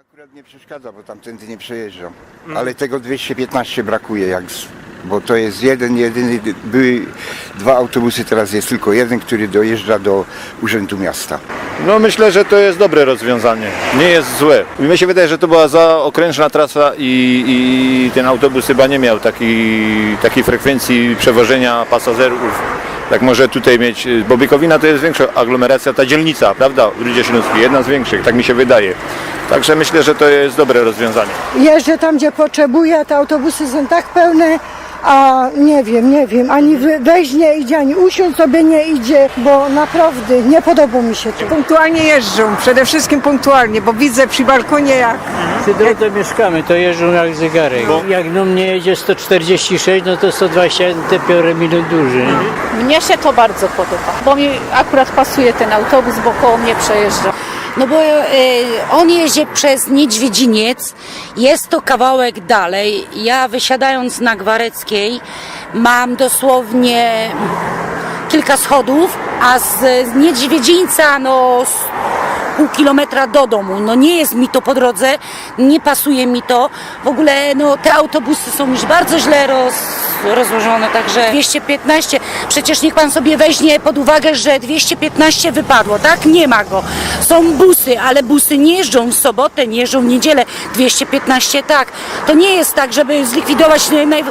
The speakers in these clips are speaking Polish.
akurat nie przeszkadza, bo tamtędy nie przejeżdżam. Ale tego 215 brakuje, jak z, bo to jest jeden, jedyny, były dwa autobusy, teraz jest tylko jeden, który dojeżdża do Urzędu Miasta. No myślę, że to jest dobre rozwiązanie. Nie jest złe. Mi się wydaje, że to była za okrężna trasa i, i ten autobus chyba nie miał takiej, takiej frekwencji przewożenia pasażerów. Jak może tutaj mieć, bo Bykowina to jest większa aglomeracja, ta dzielnica, prawda, w Rudzie Śląskiej, jedna z większych, tak mi się wydaje. Także myślę, że to jest dobre rozwiązanie. Jeżdżę tam, gdzie potrzebuję, te autobusy są tak pełne, a nie wiem, nie wiem, ani wejść nie idzie, ani usiąść sobie nie idzie, bo naprawdę nie podoba mi się to. Punktualnie jeżdżą, przede wszystkim punktualnie, bo widzę przy balkonie jak Przy drodze mieszkamy, to jeżdżą jak zegarek. Jak no mnie jedzie 146, no to 121 te piorę minut duży. Mnie się to bardzo podoba, bo mi akurat pasuje ten autobus, bo koło mnie przejeżdża. No bo e, on jeździ przez Niedźwiedziniec, jest to kawałek dalej. Ja wysiadając na Gwareckiej mam dosłownie kilka schodów, a z, z Niedźwiedzińca no z pół kilometra do domu. No nie jest mi to po drodze, nie pasuje mi to. W ogóle no te autobusy są już bardzo źle roz, rozłożone, także 215, przecież niech pan sobie weźmie pod uwagę, że 215 wypadło, tak? Nie ma go. Są busy, ale busy nie jeżdżą w sobotę, nie jeżdżą w niedzielę. 215 tak. To nie jest tak, żeby zlikwidować naj...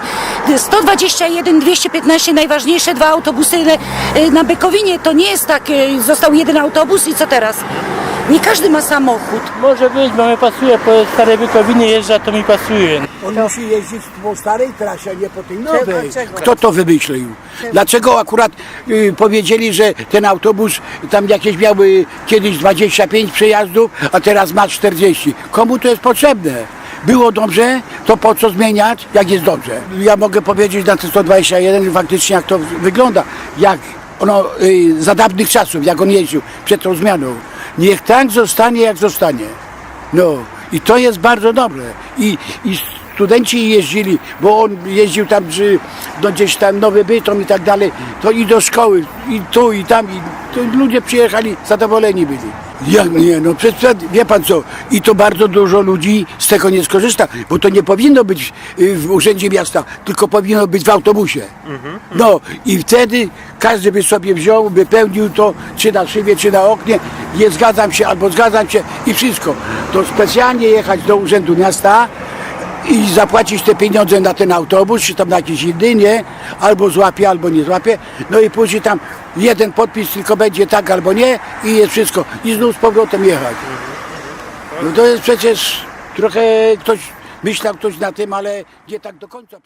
121, 215 najważniejsze dwa autobusy na- na Bekowinie. To nie jest tak, y, został jeden autobus i co teraz? Nie każdy ma samochód. Może być, bo mi pasuje, po starej Bykowiny jeżdża, to mi pasuje. On musi jeździć po starej trasie, a nie po tej nowej. Dlaczego? Kto to wymyślił? Dlaczego akurat y, powiedzieli, że ten autobus tam jakieś miały kiedyś 25 przejazdów, a teraz ma 40? Komu to jest potrzebne? Było dobrze, to po co zmieniać, jak jest dobrze? Ja mogę powiedzieć na te 121 faktycznie jak to wygląda, jak ono y, za dawnych czasów, jak on jeździł przed tą zmianą. Niech tak zostanie, jak zostanie. No i to jest bardzo dobre. I, i studenci jeździli, bo on jeździł tam przy, no gdzieś tam Nowy Bytom i tak dalej, to i do szkoły, i tu, i tam, i to ludzie przyjechali, zadowoleni byli. Jak nie, no przecież wie pan co, i to bardzo dużo ludzi z tego nie skorzysta, bo to nie powinno być y, w urzędzie miasta, tylko powinno być w autobusie. No i wtedy każdy by sobie wziął, wypełnił to, czy na szybie, czy na oknie, nie zgadzam się albo zgadzam się i wszystko. To specjalnie jechać do urzędu miasta i zapłacić te pieniądze na ten autobus, czy tam na jakiś inny, nie? Albo złapie, albo nie złapie. No i później tam jeden podpis tylko będzie tak albo nie i jest wszystko. I znów z powrotem jechać. No to jest przecież trochę ktoś, myślał ktoś na tym, ale nie tak do końca.